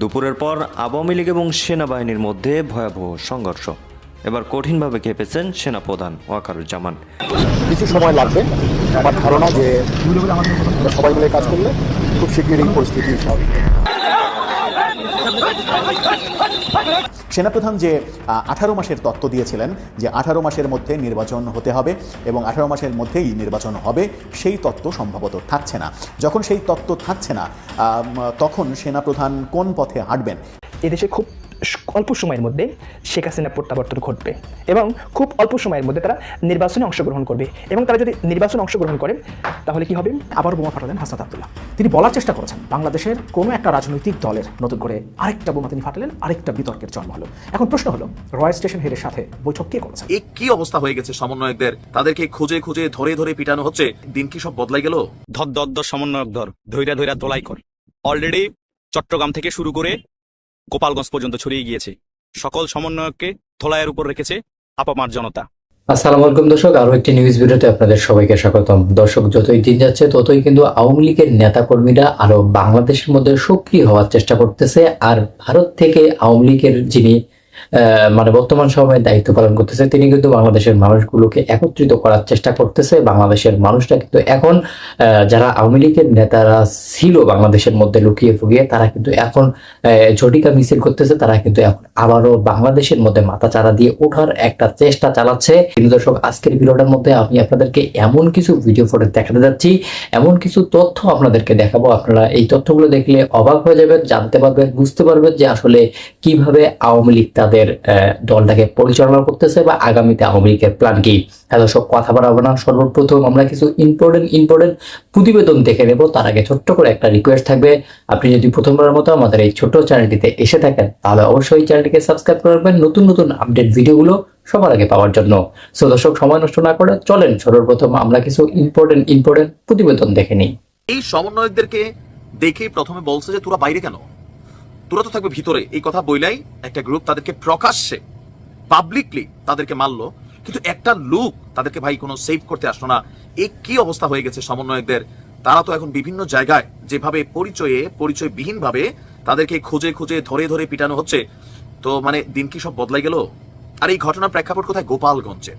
দুপুরের পর আওয়ামী লীগ এবং সেনাবাহিনীর মধ্যে ভয়াবহ সংঘর্ষ। এবার কঠিনভাবে খেপেছেন সেনাপ্রধান ওয়াকারুজ্জামান। কিছু সময় লাগবে। আমার ধারণা যে সবাই মিলে কাজ করলে খুব শীঘ্রই পরিস্থিতি হবে। সেনাপ্রধান যে আঠারো মাসের তত্ত্ব দিয়েছিলেন যে আঠারো মাসের মধ্যে নির্বাচন হতে হবে এবং আঠারো মাসের মধ্যেই নির্বাচন হবে, সেই তত্ত্ব সম্ভবত থাকছে না। যখন সেই তত্ত্ব থাকছে না তখন সেনাপ্রধান কোন পথে হাঁটবেন? এদেশে খুব অল্প সময়ের মধ্যে শেখ হাসিনা প্রত্যাবর্তন ঘটবে এবং খুব অল্প সময়ের মধ্যে তারা নির্বাচনে অংশগ্রহণ করবে এবং তারা যদি নির্বাচনে অংশগ্রহণ করেন তাহলে কি হবে? আবার বোমা ফাটালেন হাসনাত আবদুল্লাহ। তিনি বলার চেষ্টা করেছেন বাংলাদেশের কোনো একটা রাজনৈতিক দলের নতুন করে আরেকটা বোমা তিনি ফাটালেন আরেকটা বিতর্কের জন্ম হলো। এখন প্রশ্ন হলো রয়্যাল স্টেশন হেডের সাথে বৈঠক কে করেছেন এই কি অবস্থা হয়ে গেছে সমন্বয়কদের? তাদেরকে খুঁজে খুঁজে ধরে ধরে পিটানো হচ্ছে। দিন কি সব বদলাই গেল? ধর ধর ধর সমন্বয়ক ধর ধৈরা ধৈরা তোলাই কর। অলরেডি চট্টগ্রাম থেকে শুরু করে গোপালগঞ্জ পর্যন্ত ছড়িয়ে গিয়েছে। সকল সমন্বয়ককে ধোলাইয়ের উপর রেখেছে আপামার জনতা। আসসালামু আলাইকুম দর্শক আরও একটি নিউজ ভিডিওতে আপনাদের সবাইকে স্বাগতম। দর্শক, যতই দিন যাচ্ছে, ততই কিন্তু আওয়ামী লীগের নেতাকর্মীরা আরও বাংলাদেশের মধ্যে সক্রিয় হওয়ার চেষ্টা করতেছে। আর ভারত থেকে আওয়ামী লীগের যিনি মানে বর্তমান সময়ে দায়িত্ব পালন করতেছে, তিনি কিন্তু বাংলাদেশের মানুষগুলোকে একত্রিত করার চেষ্টা করতেছে, বাংলাদেশের মানুষরা কিন্তু এখন যারা আওয়ামী লীগের নেতারা ছিল বাংলাদেশের মধ্যে লুকিয়ে ফুকিয়ে তারা কিন্তু এখন ঝটিকা মিছিল করতেছে, তারা কিন্তু এখন আবারও বাংলাদেশের মধ্যে মাথা চারা দিয়ে ওঠার একটা চেষ্টা চালাচ্ছে। কিন্তু দর্শক, আজকের ভিডিওটার মধ্যে আমি আপনাদেরকে এমন কিছু ভিডিও ফটো দেখাতে যাচ্ছি, এমন কিছু তথ্য আপনাদেরকে দেখাবো। আপনারা এই তথ্যগুলো দেখলে অবাক হয়ে যাবেন, জানতে পারবেন, বুঝতে পারবেন যে আসলে কীভাবে আওয়ামী লীগ তাদের দলটাকে পরিচালনা করতেছে বা আগামীতে আওয়ামী লীগের প্ল্যান কি? এত সব কথা বাড়াবো না। সর্বপ্রথম আমরা কিছু ইম্পর্টেন্ট ইম্পর্টেন্ট প্রতিবেদন দেখে নেব। তার আগে ছোট্ট করে একটা রিকোয়েস্ট থাকবে। আপনি যদি প্রথমবারের মতো আমাদের এই ছোট্ট চ্যানেলটিতে এসে থাকেন, তাহলে অবশ্যই চ্যানেলটিকে সাবস্ক্রাইব করে রাখবেন নতুন নতুন আপডেট ভিডিওগুলো সবার আগে পাওয়ার জন্য। সো দর্শক, সময় নষ্ট না করে চলেন সর্বপ্রথম আমরা কিছু ইম্পর্টেন্ট ইম্পর্টেন্ট প্রতিবেদন দেখে নিই। এই সমন্বয়কদেরকে দেখে প্রথমে বলছে যে তোরা বাইরে কেন? তোরা তো থাকবে ভিতরে। এই কথা বইলাই একটা গ্রুপ তাদেরকে প্রকাশ্যে পাবলিকলি তাদেরকে মারলো। কিন্তু একটা লুক তাদেরকে ভাই কোনো সেভ করতে আসলো না। এই কি অবস্থা হয়ে গেছে সমন্বয়কদের? তারা তো এখন বিভিন্ন জায়গায় যেভাবে পরিচয়ে পরিচয়বিহীন ভাবে তাদেরকে খুঁজে খুঁজে ধরে ধরে পিটানো হচ্ছে। তো মানে দিন কি সব বদলাই গেল? আর এই ঘটনার প্রেক্ষাপট কোথায়? গোপালগঞ্জে।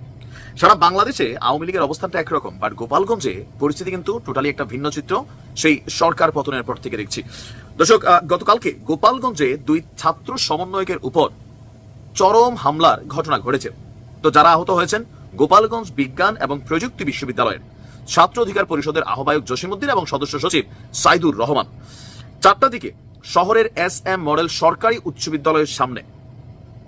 সারা বাংলাদেশে আওয়ামী লীগের অবস্থানটা একরকম বাট গোপালগঞ্জে পরিস্থিতি কিন্তু টোটালি একটা ভিন্ন চিত্র। সেই সরকার পতনের পর থেকে দেখছি। দর্শক গতকালকে গোপালগঞ্জে দুই ছাত্র সমন্বয়কের উপর চরম হামলার ঘটনা ঘটেছে। তো যারা আহত হয়েছেন, গোপালগঞ্জ বিজ্ঞান এবং প্রযুক্তি বিশ্ববিদ্যালয়ের ছাত্র অধিকার পরিষদের আহ্বায়ক জসিমুদ্দিন এবং সদস্য সচিব সাইদুর রহমান। চারটা দিকে শহরের এস এম মডেল সরকারি উচ্চ বিদ্যালয়ের সামনে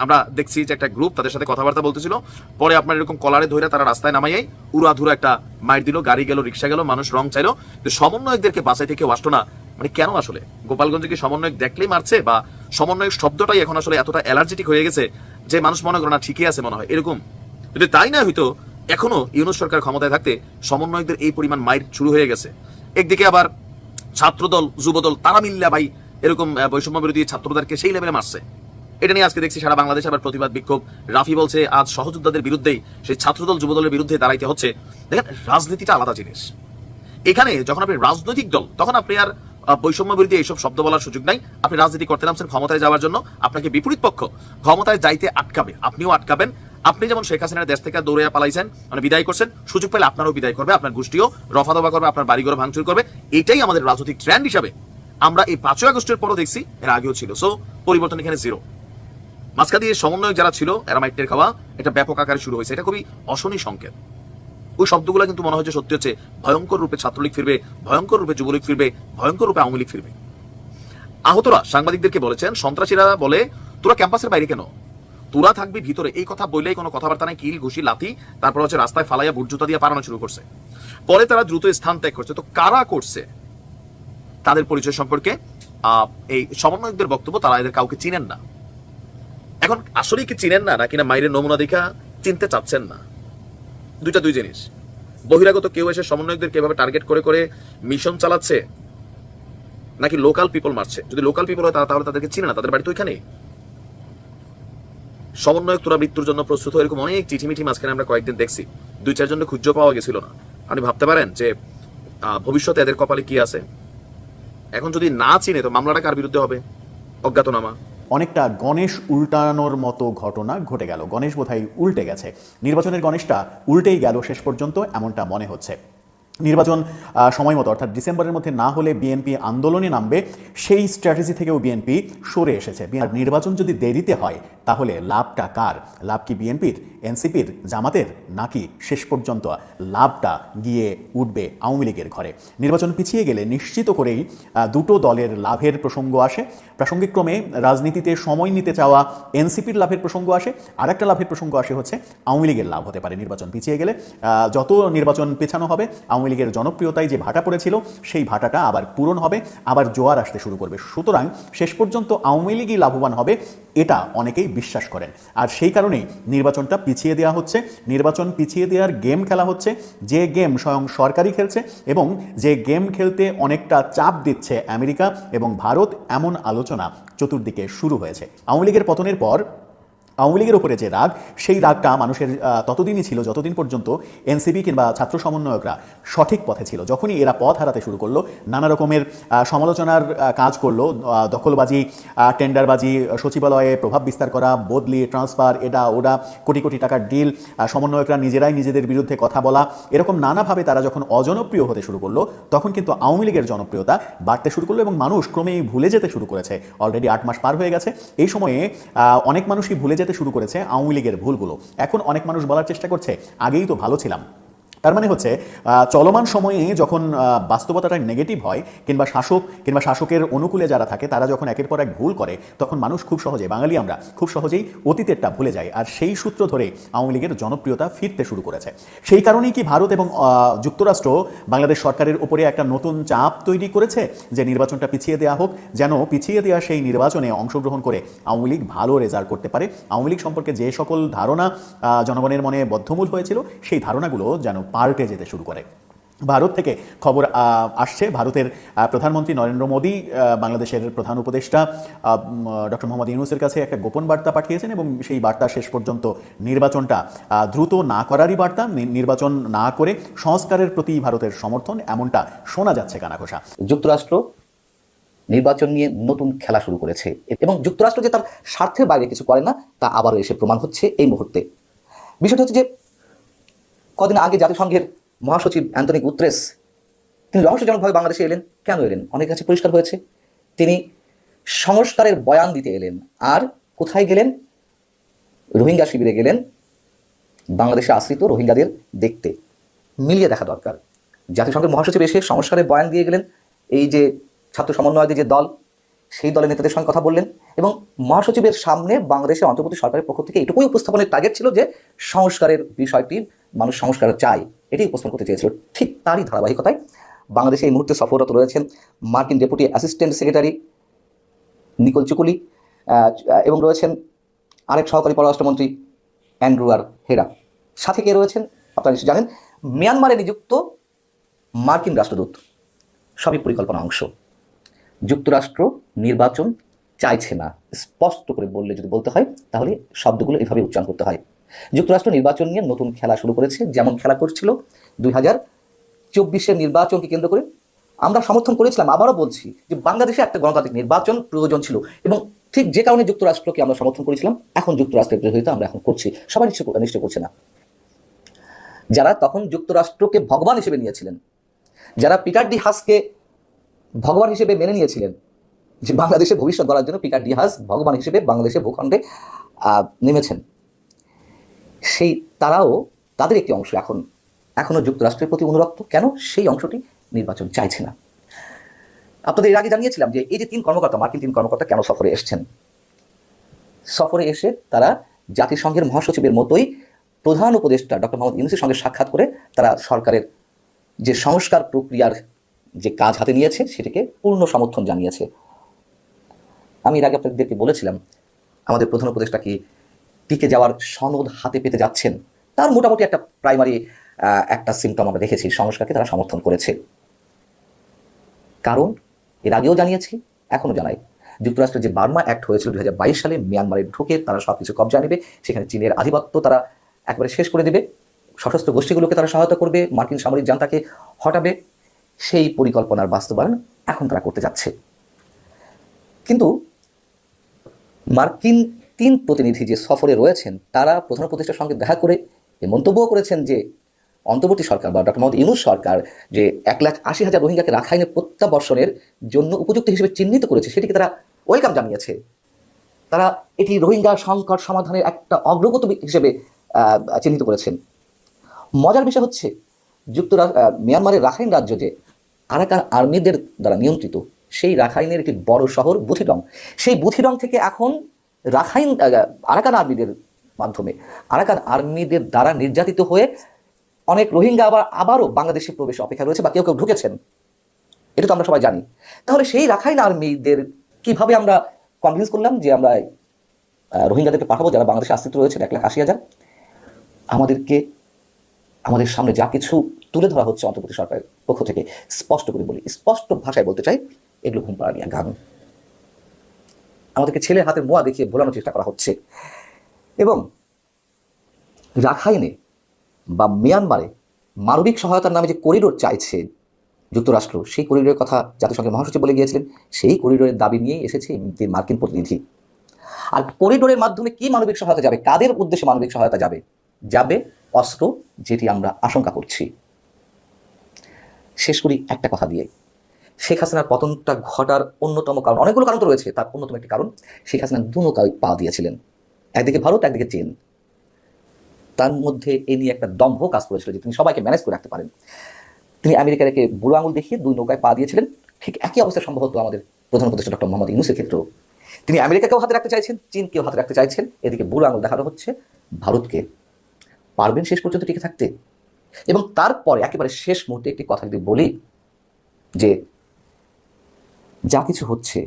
আমরা দেখছি যে একটা গ্রুপ তাদের সাথে কথাবার্তা বলতেছিল। পরে আপনার এরকম কলারে ধরে তারা রাস্তায় নামাইয়াই উড়াধুরা একটা মাইর দিল, গাড়ি গেল, রিক্সা গেল, মানুষ রং চাইলো। তো সমন্বয়কদেরকে বাঁচাইতে কেউ আসতো না। মানে কেন আসলে? গোপালগঞ্জে কি সমন্বয়ক দেখলেই মারছে? বা সমন্বয়ক শব্দটাই এখন আসলে এতটা অ্যালার্জেটিক হয়ে গেছে যে মানুষ মনে করে না ঠিকই আছে মনে হয়। এরকম। যদি তাই না হইতো, এখনও ইউনুস সরকার ক্ষমতায় থাকতে সমন্বয়কদের এই পরিমাণ মাইর শুরু হয়ে গেছে। একদিকে আবার ছাত্রদল, যুবদল, তারা মিল্লা ভাই এরকম বৈষম্য বিরোধী ছাত্রদেরকে সেই লেভেলে মারছে। এটা নিয়ে আজকে দেখছি সারা বাংলাদেশে আবার প্রতিবাদ বিক্ষোভ। রাফি বলছে, আজ সহযোদ্ধাদের বিরুদ্ধেই সেই ছাত্রদল যুবদলের বিরুদ্ধে দাঁড়াইতে হচ্ছে। দেখেন, রাজনীতিটা আলাদা জিনিস। এখানে যখন আপনি রাজনৈতিক দল, তখন আপনি আর বৈষম্য বিরোধী এইসব শব্দ বলার সুযোগ নাই। আপনি রাজনীতি করতে নামছেন ক্ষমতায় যাওয়ার জন্য। আপনাকে বিপরীত পক্ষ ক্ষমতায় যাইতে আটকাবে। আপনিও আটকাবেন। আপনি যেমন শেখ হাসিনার দেশ থেকে দৌড়ে পালাইছেন মানে বিদায় করছেন, সুযোগ পেলে আপনারও বিদায় করবে, আপনার গোষ্ঠীও রফা দফা করবে, আপনার বাড়িঘর ভাঙচুর করবে। এটাই আমাদের রাজনৈতিক ট্রেন্ড হিসাবে। আমরা এই পাঁচই আগস্টের পরও দেখছি, এর আগেও ছিল। সো পরিবর্তন এখানে জিরো মাঝখা দিয়ে সমন্বয় যারা ছিল অ্যারামাইটের খাওয়া এটা ব্যাপক আকারে শুরু হয়েছে। এটা খুবই অশনি সংকেত। ওই শব্দগুলো কিন্তু মনে হচ্ছে সত্যি হচ্ছে ভয়ঙ্কর রূপে ছাত্রলীগ ফিরবে, ভয়ঙ্কর রূপে যুবলীগ ফিরবে, ভয়ঙ্কর রূপে আওয়ামী লীগ ফিরবে। আহতরা সাংবাদিকদেরকে বলেছেন, সন্ত্রাসীরা বলে, তোরা ক্যাম্পাসের বাইরে কেন? তোরা থাকবি ভিতরে। এই কথা বললেই কোনো কথাবার্তা নাই, কিল, ঘুষি, লাথি, তারপর হচ্ছে রাস্তায় ফালাইয়া বুট জুতা দিয়ে পারানো শুরু করছে। পরে তারা দ্রুত স্থান ত্যাগ করছে। তো কারা করছে? তাদের পরিচয় সম্পর্কে এই সমন্বয়কদের বক্তব্য তারা এদের কাউকে চিনেন না। এখন আসলেই কি চিনেন না, নাকি না মাইরের নমুনা দেখা চিনতে চাচ্ছেন না? দুইটা দুই জিনিস। বহিরাগত কেউ এসে সমন্বয়কদের কীভাবে টার্গেট করে করে মিশন চালাচ্ছে, নাকি লোকাল পিপল মারছে? যদি লোকাল পিপল হয় তাহলে তাদেরকে চিনে না, তাদের বাড়ি তো এখানেই। সমন্বয়ক তোরা মৃত্যুর জন্য প্রস্তুত হয়ে এরকম অনেক চিঠি মিঠি মাঝখানে আমরা কয়েকদিন দেখছি। দুই চারজনকে খুঁজে পাওয়া গেছিল না। আপনি ভাবতে পারেন যে ভবিষ্যতে এদের কপালে কি আছে? এখন যদি না চিনে, তো মামলাটা কার বিরুদ্ধে হবে? অজ্ঞাতনামা। অনেকটা গণেশ উল্টানোর মতো ঘটনা ঘটে গেল। গণেশ বোধহয় উল্টে গেছে। নির্বাচনের গণেশটা উল্টেই গেল শেষ পর্যন্ত, এমনটা মনে হচ্ছে। নির্বাচন সময় মতো, অর্থাৎ ডিসেম্বরের মধ্যে না হলে বিএনপি আন্দোলনে নামবে, সেই স্ট্র্যাটেজি থেকেও বিএনপি সরে এসেছে। নির্বাচন যদি দেরিতে হয় তাহলে লাভটা কার? লাভ কি বিএনপির, এনসিপির, জামাতের, নাকি শেষ পর্যন্ত লাভটা গিয়ে উঠবে আওয়ামী লীগের ঘরে? নির্বাচন পিছিয়ে গেলে নিশ্চিত করেই দুটো দলের লাভের প্রসঙ্গ আসে। প্রাসঙ্গিকক্রমে রাজনীতিতে সময় নিতে চাওয়া এনসিপির লাভের প্রসঙ্গ আসে। আর একটা লাভের প্রসঙ্গ আসে হচ্ছে, আওয়ামী লীগের লাভ হতে পারে নির্বাচন পিছিয়ে গেলে। যত নির্বাচন পেছানো হবে, আওয়ামী লীগের জনপ্রিয়তায় যে ভাটা পড়েছিল, সেই ভাটাটা আবার পূরণ হবে, আবার জোয়ার আসতে শুরু করবে। সুতরাং শেষ পর্যন্ত আওয়ামী লীগই লাভবান হবে, এটা অনেকেই বিশ্বাস করেন। আর সেই কারণেই নির্বাচনটা পিছিয়ে দেওয়া হচ্ছে। নির্বাচন পিছিয়ে দেওয়ার গেম খেলা হচ্ছে। যে গেম স্বয়ং সরকারই খেলছে এবং যে গেম খেলতে অনেকটা চাপ দিচ্ছে আমেরিকা এবং ভারত, এমন আলোচনা চতুর্দিকে শুরু হয়েছে। আওয়ামী লীগের পতনের পর আওয়ামী লীগের উপরে যে রাগ, সেই রাগটা মানুষের ততদিনই ছিল, যতদিন পর্যন্ত এনসিপি কিংবা ছাত্র সমন্বয়করা সঠিক পথে ছিল। যখনই এরা পথ হারাতে শুরু করল, নানা রকমের সমালোচনার কাজ করল দখলবাজি টেন্ডারবাজি সচিবালয়ে প্রভাব বিস্তার করা, বদলি, ট্রান্সফার, এটা, ওটা, কোটি কোটি টাকার ডিল সমন্বয়করা নিজেরাই নিজেদের বিরুদ্ধে কথা বলা, এরকম নানাভাবে তারা যখন অজনপ্রিয় হতে শুরু করল, তখন কিন্তু আওয়ামী লীগের জনপ্রিয়তা বাড়তে শুরু করল এবং মানুষ ক্রমেই ভুলে যেতে শুরু করেছে। অলরেডি আট মাস পার হয়ে গেছে। এই সময়ে অনেক মানুষই ভুলে যেতে শুরু করেছে আওয়ামী লীগের ভুলগুলো। এখন অনেক মানুষ বলার চেষ্টা করছে, আগেই তো ভালো ছিলাম। তার মানে হচ্ছে চলমান সময়ে যখন বাস্তবতাটা নেগেটিভ হয়, কিংবা শাসক, কিংবা শাসকের অনুকূলে যারা থাকে, তারা যখন একের পর এক ভুল করে, তখন মানুষ খুব সহজে, বাঙালি আমরা, খুব সহজেই অতীতেরটা ভুলে যাই। আর সেই সূত্র ধরে আওয়ামী লীগের জনপ্রিয়তা ফিরতে শুরু করেছে। সেই কারণেই কি ভারত এবং যুক্তরাষ্ট্র বাংলাদেশ সরকারের উপরে একটা নতুন চাপ তৈরি করেছে, যে নির্বাচনটা পিছিয়ে দেওয়া হোক, যেন পিছিয়ে দেওয়া সেই নির্বাচনে অংশগ্রহণ করে আওয়ামী লীগ ভালো রেজাল্ট করতে পারে। আওয়ামী লীগ সম্পর্কে যে সকল ধারণা জনগণের মনে বদ্ধমূল হয়েছিল, সেই ধারণাগুলো যেন পাল্টে যেতে শুরু করে। ভারত থেকে খবর আসছে ভারতের প্রধানমন্ত্রী নরেন্দ্র মোদী বাংলাদেশের প্রধান উপদেষ্টা ডক্টর মোহাম্মদ ইউনুসের কাছে একটা গোপন বার্তা পাঠিয়েছেন এবং সেই বার্তা শেষ পর্যন্ত নির্বাচনটা দ্রুত না করারই বার্তা নির্বাচন না করে সংস্কারের প্রতি ভারতের সমর্থন এমনটা শোনা যাচ্ছে কানাঘোষা। যুক্তরাষ্ট্র নির্বাচন নিয়ে নতুন খেলা শুরু করেছে এবং যুক্তরাষ্ট্র যে তার স্বার্থের বাইরে কিছু করে না, তা আবারও এসে প্রমাণ হচ্ছে এই মুহূর্তে। বিষয়টা হচ্ছে যে কদিন আগে জাতিসংঘের মহাসচিব অ্যান্টনি গুত্রেস, তিনি রহস্যজনকভাবে বাংলাদেশে এলেন। কেন এলেন? অনেক কাছে পরিষ্কার হয়েছে। তিনি সংস্কারের বয়ান দিতে এলেন। আর কোথায় গেলেন? রোহিঙ্গা শিবিরে গেলেন। বাংলাদেশে আশ্রিত রোহিঙ্গাদের দেখতে। মিলিয়ে দেখা দরকার। জাতিসংঘের মহাসচিব এসে সংস্কারের বয়ান দিয়ে গেলেন। এই যে ছাত্র সমন্বয়কের যে দল সেই দলের নেতাদের সঙ্গে কথা বললেন এবং মহাসচিবের সামনে বাংলাদেশের অন্তর্বর্তী সরকারের পক্ষ থেকে এটুকুই উপস্থাপনের টার্গেট ছিল যে সংস্কারের বিষয়টি মানুষ সংস্কার চায়। এটি উপস্থাপন করতে চেয়েছিল। ঠিক তারই ধারাবাহিকতায় বাংলাদেশে এই মুহূর্তে সফররত রয়েছেন মার্কিন ডেপুটি অ্যাসিস্ট্যান্ট সেক্রেটারি নিকোল চুকুলি এবং রয়েছেন আরেক সহকারী পররাষ্ট্রমন্ত্রী অ্যান্ড্রু আর হেরা। সাথে কে রয়েছেন? আপনারা নিশ্চয়ই জানেন, মিয়ানমারে নিযুক্ত মার্কিন রাষ্ট্রদূত। সবই পরিকল্পনা অংশ। যুক্তরাষ্ট্র নির্বাচন চাইছে না। স্পষ্ট করে বললে যদি বলতে হয়, তাহলে শব্দগুলো এভাবে উচ্চারণ করতে হয়। যুক্তরাষ্ট্র নির্বাচন নিয়ে নতুন খেলা শুরু করেছে, যেমন খেলা করছিল দুই হাজার চব্বিশের নির্বাচনকে কেন্দ্র করে। আমরা সমর্থন করেছিলাম, আবারও বলছি যে বাংলাদেশে একটা গণতান্ত্রিক নির্বাচন প্রয়োজন ছিল এবং ঠিক যে কারণে যুক্তরাষ্ট্রকে আমরা সমর্থন করেছিলাম, এখন যুক্তরাষ্ট্রের বিরোধিতা আমরা এখন করছি। সবাই নিশ্চয় নিশ্চয় করছে না। যারা তখন যুক্তরাষ্ট্রকে ভগবান হিসেবে নিয়েছিলেন, যারা পিটার ডি হাসকে ভগবান হিসেবে মেনে নিয়েছিলেন যে বাংলাদেশে ভবিষ্যৎ গড়ার জন্য পিটার ডি হাস ভগবান হিসেবে বাংলাদেশের ভূখণ্ডে নেমেছেন। সেই তারাও তাদের একটি অংশ এখন এখনও যুক্তরাষ্ট্রের প্রতি অনুরক্ত। কেন? সেই অংশটি নির্বাচন চাইছে না। আপনাদের এর আগে জানিয়েছিলাম যে এই যে তিন কর্মকর্তা, মার্কিন তিন কর্মকর্তা কেন সফরে এসছেন? সফরে এসে তারা জাতিসংঘের মহাসচিবের মতোই প্রধান উপদেষ্টা ডক্টর মোহাম্মদ ইউনুসের সঙ্গে সাক্ষাৎ করে তারা সরকারের যে সংস্কার প্রক্রিয়ার যে কাজ হাতে নিয়েছে সেটাকে পূর্ণ সমর্থন জানিয়েছে। আমি এর আগে আপনাদেরকে বলেছিলাম, আমাদের প্রধান উপদেষ্টা কি টিকে যাওয়ার সনদ হাতে পেতে যাচ্ছেন? তার মোটামুটি একটা প্রাইমারি একটা সিমটম আমরা দেখেছি, সংস্কারকে তারা সমর্থন করেছে। কারণ এর আগেও জানিয়েছি, এখনও জানাই। যুক্তরাষ্ট্রের যে বার্মা অ্যাক্ট হয়েছিল দু হাজার বাইশ সালে, মিয়ানমারে ঢুকে তারা সব কিছু কবজা নেবে। সেখানে চীনের আধিপত্য তারা একবারে শেষ করে দেবে। সশস্ত্র গোষ্ঠীগুলোকে তারা সহায়তা করবে। মার্কিন সামরিক জান্তাকে হটাবে। সেই পরিকল্পনার বাস্তবায়ন এখন তারা করতে যাচ্ছে। কিন্তু মার্কিন তিন প্রতিনিধি যে সফরে রয়েছেন, তারা প্রধান উপদেষ্টার সঙ্গে দেখা করে এ মন্তব্যও করেছেন যে অন্তর্বর্তী সরকার বা ডক্টর মোহাম্মদ ইউনুস সরকার যে এক লাখ আশি হাজার রোহিঙ্গাকে রাখাইনে প্রত্যাবর্ষণের জন্য উপযুক্ত হিসেবে চিহ্নিত করেছে, সেটিকে তারা ওয়েলকাম জানিয়েছে। তারা এটি রোহিঙ্গা সংকট সমাধানের একটা অগ্রগতি হিসেবে চিহ্নিত করেছেন। মজার বিষয় হচ্ছে যুক্তরাষ্ট্র মিয়ানমারের রাখাইন রাজ্য যে আরাকান আর্মিদের দ্বারা নিয়ন্ত্রিত। সেই রাখাইনের একটি বড় শহর বুথিডং। সেই বুথিডং থেকে এখন রাখাইন আরাকান আর্মিদের মাধ্যমে। আরাকান আর্মিদের দ্বারা নির্যাতিত হয়ে অনেক রোহিঙ্গা আবার, আবারও বাংলাদেশে প্রবেশ অপেক্ষা রয়েছে বা কেউ কেউ ঢুকেছেন। এটা তো আমরা সবাই জানি। তাহলে সেই রাখাইন আর্মিদের কীভাবে আমরা কনভিন্স করলাম যে আমরা রোহিঙ্গাদেরকে পাঠাবো যারা বাংলাদেশে আশ্রিত রয়েছে, এক লাখ আশি হাজার? আমাদেরকে আমাদের সামনে যা কিছু তুলে ধরা হচ্ছে অন্তর্বর্তী সরকারের পক্ষ থেকে স্পষ্ট করে বলি, স্পষ্ট ভাষায় বলতে চাই, এগুলো ঘুম পাড়ানিয়া গান আমাদেরকে ছেলের হাতে মোয়া দেখিয়ে ভোলানোর চেষ্টা করা হচ্ছে। এবং রাখাইনে বা মিয়ানমারে মানবিক সহায়তার নামে যে করিডোর চাইছে যুক্তরাষ্ট্র, সেই করিডোরের কথা জাতিসংঘের মহাসচিব বলে গিয়েছিলেন, সেই করিডোরের দাবি নিয়ে এসেছে মার্কিন প্রতিনিধি। আর করিডোরের মাধ্যমে কি মানবিক সহায়তা যাবে, কাদের উদ্দেশ্যে মানবিক সহায়তা যাবে? যাবে অস্ত্র যেটি আমরা আশঙ্কা করছি। শেষ করি একটা কথা দিয়ে। শেখ হাসিনার পতনটা ঘটার অন্যতম কারণ, অনেকগুলো কারণ তো রয়েছে, তার অন্যতম একটি কারণ, শেখ হাসিনা দু নৌকায় পা দিয়েছিলেন। একদিকে ভারত, একদিকে চীন। তার মধ্যে এ নিয়ে একটা দম্ভ কাজ করেছিল যে তিনি সবাইকে ম্যানেজ করে রাখতে পারেন। তিনি আমেরিকাকে বুড়ো আঙুল দেখিয়ে দুই নৌকায় পা দিয়েছিলেন। ঠিক একই অবস্থা সম্ভবত আমাদের প্রধান উপদেষ্টা ডক্টর মোহাম্মদ ইউনুসের ক্ষেত্রেও। তিনি আমেরিকাকেও হাতে রাখতে চাইছেন, চীনকেও হাতে রাখতে চাইছেন। এদিকে বুড়ো আঙুল দেখানো হচ্ছে ভারতকে। পারবেন শেষ পর্যন্ত টিকে থাকতে। এবং তারপরে একেবারে শেষ মুহূর্তে একটি কথা যদি বলি, যে যা কিছু হচ্ছে,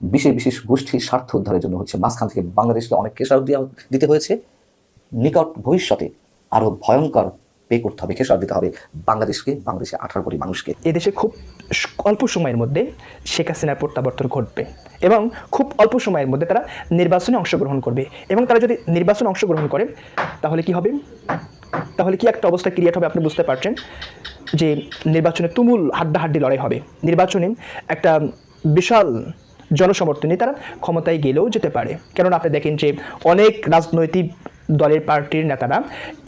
বিশেষ বিশেষ গোষ্ঠীর স্বার্থ উদ্ধারের জন্য হচ্ছে, মাঝখান থেকে বাংলাদেশকে অনেক খেসারত দেওয়া দিতে হয়েছে। নিকট ভবিষ্যতে আরও ভয়ঙ্কর পে করতে হবে, খেসারত দিতে হবে বাংলাদেশকে, বাংলাদেশে আঠারো কোটি মানুষকে। এদেশে খুব অল্প সময়ের মধ্যে শেখ হাসিনার প্রত্যাবর্তন ঘটবে এবং খুব অল্প সময়ের মধ্যে তারা নির্বাচনে অংশগ্রহণ করবে এবং তারা যদি নির্বাচনে অংশগ্রহণ করে, তাহলে কি হবে? তাহলে কি একটা অবস্থা ক্রিয়েট হবে আপনি বুঝতে পারছেন? যে নির্বাচনে তুমুল হাড্ডাহাড্ডি লড়াই হবে। নির্বাচনে একটা বিশাল জনসমর্থনে তারা ক্ষমতায় গেলেও যেতে পারে। কেননা আপনি দেখেন যে অনেক রাজনৈতিক দলের পার্টির নেতারা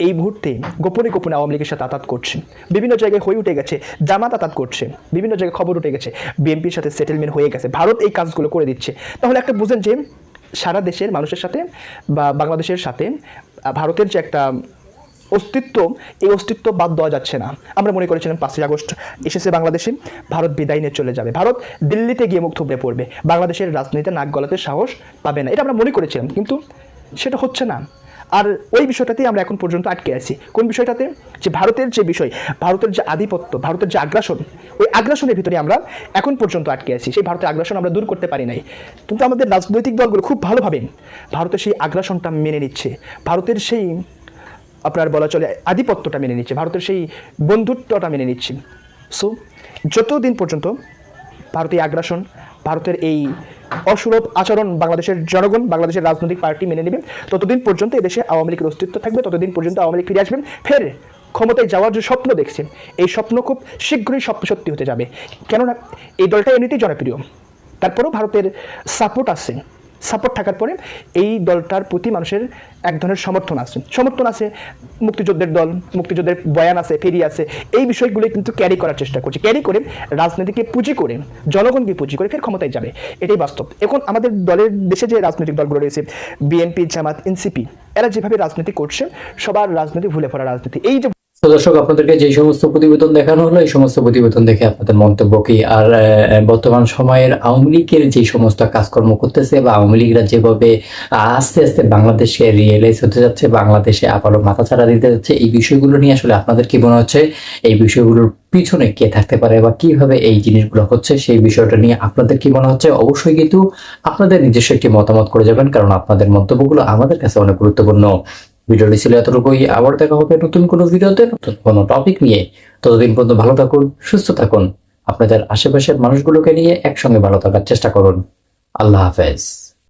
এই মুহূর্তে গোপনে গোপনে আওয়ামী লীগের সাথে আতাত করছে বিভিন্ন জায়গায় হয়ে উঠে গেছে, জামাত আতাত করছে, বিভিন্ন জায়গায় খবর উঠে গেছে, বিএনপির সাথে সেটেলমেন্ট হয়ে গেছে, ভারত এই কাজগুলো করে দিচ্ছে। তাহলে একটা বুঝেন যে সারা দেশের মানুষের সাথে বা বাংলাদেশের সাথে ভারতের যে একটা অস্তিত্ব, এই অস্তিত্ব বাদ দেওয়া যাচ্ছে না। আমরা মনে করেছিলাম পাঁচই আগস্ট এসেছে বাংলাদেশে, ভারত বিদায় নিয়ে চলে যাবে। ভারত দিল্লিতে গিয়ে মুখ থুবড়ে পড়বে। বাংলাদেশের রাজনীতিতে নাক গলাতে সাহস পাবে না। এটা আমরা মনে করেছিলাম, কিন্তু সেটা হচ্ছে না। আর ওই বিষয়টাতেই আমরা এখন পর্যন্ত আটকে আছি। কোন বিষয়টাতে? যে ভারতের যে বিষয়, ভারতের যে আধিপত্য, ভারতের যে আগ্রাসন, ওই আগ্রাসনের ভিতরে আমরা এখন পর্যন্ত আটকে আছি। সেই ভারতের আগ্রাসন আমরা দূর করতে পারি নাই। কিন্তু আমাদের রাজনৈতিক দলগুলো খুব ভালোভাবে ভারতের সেই আগ্রাসনটা মেনে নিচ্ছে। ভারতের সেই, আপনার বলা চলে, আধিপত্যটা মেনে নিচ্ছে। ভারতের সেই বন্ধুত্বটা মেনে নিচ্ছে। সো যতদিন পর্যন্ত ভারতীয় আগ্রাসন, ভারতের এই অসুলভ আচরণ বাংলাদেশের জনগণ, বাংলাদেশের রাজনৈতিক পার্টি মেনে নেবে। ততদিন পর্যন্ত এদেশে আওয়ামী লীগের অস্তিত্ব থাকবে। ততদিন পর্যন্ত আওয়ামী লীগ ফিরে আসবেন। ফের ক্ষমতায় যাওয়ার যে স্বপ্ন দেখছেন, এই স্বপ্ন খুব শীঘ্রই স্বপ্ন সত্যি হতে যাবে। কেননা, এই দলটা এমনিতেই জনপ্রিয়। তারপরেও ভারতের সাপোর্ট আছে। সাপোর্ট থাকার পরে এই দলটার প্রতি মানুষের এক ধরনের সমর্থন আছে। সমর্থন আছে, মুক্তিযুদ্ধের দল, মুক্তিযুদ্ধের বয়ান আছে, ফেরি আছে, এই বিষয়গুলো কিন্তু ক্যারি করার চেষ্টা করছে। ক্যারি করে রাজনীতিকে পুঁজি করে, জনগণকে পুঁজি করে ফের ক্ষমতায় যাবে। এটাই বাস্তব। এখন আমাদের দলের দেশে যে রাজনৈতিক দলগুলো রয়েছে বিএনপি জামাত এনসিপি এরা যেভাবে রাজনীতি করছে, সবার রাজনীতি ভুলে পড়া রাজনীতি। এই যে তো দর্শক, আপনাদেরকে যে সমস্ত প্রতিবেদন দেখানো হলো, এই সমস্ত প্রতিবেদন দেখে আপনাদের মন্তব্য কি? আর বর্তমান সময়ের আওয়ামী লীগের যে সমস্ত কাজকর্ম করতেছে বা আওয়ামী লীগরা যেভাবে আস্তে আস্তে বাংলাদেশে রিয়েলাইজ হতে যাচ্ছে, বাংলাদেশে আবারও মাথাচাড়া দিতে যাচ্ছে, এই বিষয়গুলো নিয়ে আসলে আপনাদের কি মনে হচ্ছে? এই বিষয়গুলোর পিছনে কে থাকতে পারে বা কীভাবে এই জিনিসগুলো হচ্ছে, সেই বিষয়টা নিয়ে আপনাদের কি মনে হচ্ছে? অবশ্যই কিন্তু আপনাদের নিজস্ব একটি মতামত করে যাবেন, কারণ আপনাদের মন্তব্যগুলো আমাদের কাছে অনেক গুরুত্বপূর্ণ। ভিডিওটি ছিল এতটুকুই। আবার দেখা হবে নতুন কোনো ভিডিওতে নতুন কোনো টপিক নিয়ে। ততদিন পর্যন্ত ভালো থাকুন, সুস্থ থাকুন। আপনাদের আশেপাশের মানুষগুলোকে নিয়ে একসঙ্গে ভালো থাকার চেষ্টা করুন। আল্লাহ হাফেজ।